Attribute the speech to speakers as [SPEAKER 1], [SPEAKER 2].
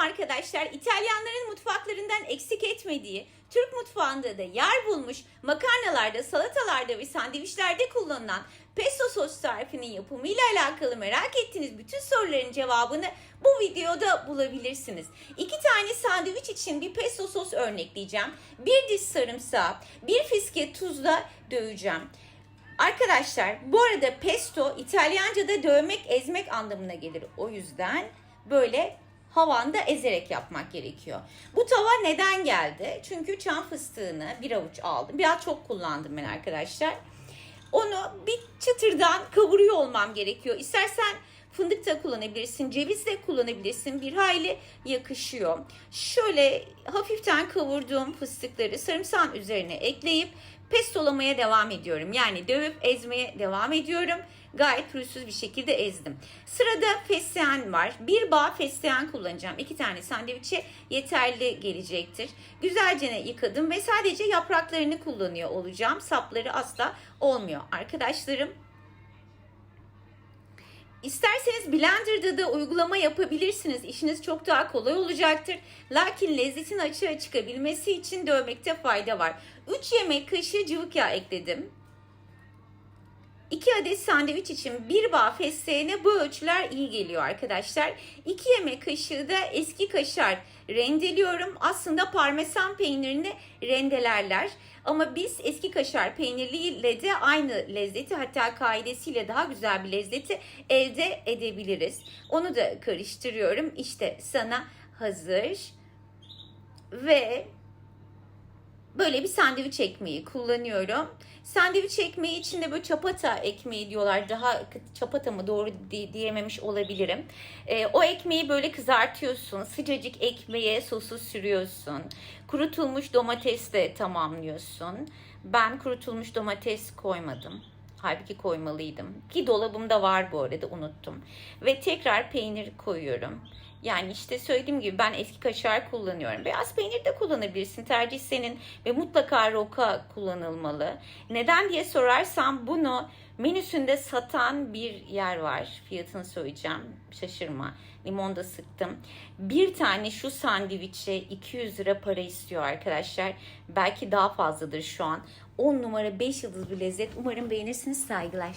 [SPEAKER 1] arkadaşlar İtalyanların mutfaklarından eksik etmediği, Türk mutfağında da yer bulmuş makarnalarda, salatalarda ve sandviçlerde kullanılan pesto sos tarifinin yapımıyla alakalı merak ettiğiniz bütün soruların cevabını bu videoda bulabilirsiniz. İki tane sandviç için bir pesto sos örnekleyeceğim. Bir diş sarımsağı, bir fiske tuzla döveceğim. Arkadaşlar bu arada pesto İtalyanca'da dövmek, ezmek anlamına gelir. O yüzden böyle havanda ezerek yapmak gerekiyor. Bu tava neden geldi? Çünkü çam fıstığını bir avuç aldım. Biraz çok kullandım ben arkadaşlar. Onu bir çıtırdan kavuruyor olmam gerekiyor. İstersen fındık da kullanabilirsin, ceviz de kullanabilirsin. Bir hayli yakışıyor. Şöyle hafiften kavurduğum fıstıkları sarımsağın üzerine ekleyip pestolamaya devam ediyorum. Yani dövüp ezmeye devam ediyorum. Gayet pürüzsüz bir şekilde ezdim. Sırada fesleğen var. Bir bağ fesleğen kullanacağım. İki tane sandviçe yeterli gelecektir. Güzelce yıkadım ve sadece yapraklarını kullanıyor olacağım. Sapları asla olmuyor. Arkadaşlarım İsterseniz Blender'da da uygulama yapabilirsiniz. İşiniz çok daha kolay olacaktır. Lakin lezzetin açığa çıkabilmesi için dövmekte fayda var. 3 yemek kaşığı cıvık yağ ekledim. 2 adet sandviç için bir bağ fesleğene bu ölçüler iyi geliyor arkadaşlar. 2 yemek kaşığı da eski kaşar rendeliyorum. Aslında parmesan peynirini rendelerler. Ama biz eski kaşar peynirliyle de aynı lezzeti hatta kaidesiyle daha güzel bir lezzeti elde edebiliriz. Onu da karıştırıyorum. İşte sana hazır. Ve böyle bir sandviç ekmeği kullanıyorum. Sandviç ekmeği içinde böyle çapata ekmeği diyorlar. Daha çapata mı doğru di- diyememiş olabilirim. Ee, o ekmeği böyle kızartıyorsun. Sıcacık ekmeğe sosu sürüyorsun. Kurutulmuş domatesle tamamlıyorsun. Ben kurutulmuş domates koymadım. Halbuki koymalıydım. Ki dolabımda var bu arada unuttum. Ve tekrar peynir koyuyorum. Yani işte söylediğim gibi ben eski kaşar kullanıyorum. Beyaz peynir de kullanabilirsin. Tercih senin ve mutlaka roka kullanılmalı. Neden diye sorarsan bunu menüsünde satan bir yer var. Fiyatını söyleyeceğim. Şaşırma. Limon da sıktım. Bir tane şu sandviçe 200 lira para istiyor arkadaşlar. Belki daha fazladır şu an. 10 numara 5 yıldız bir lezzet. Umarım beğenirsiniz. Saygılar.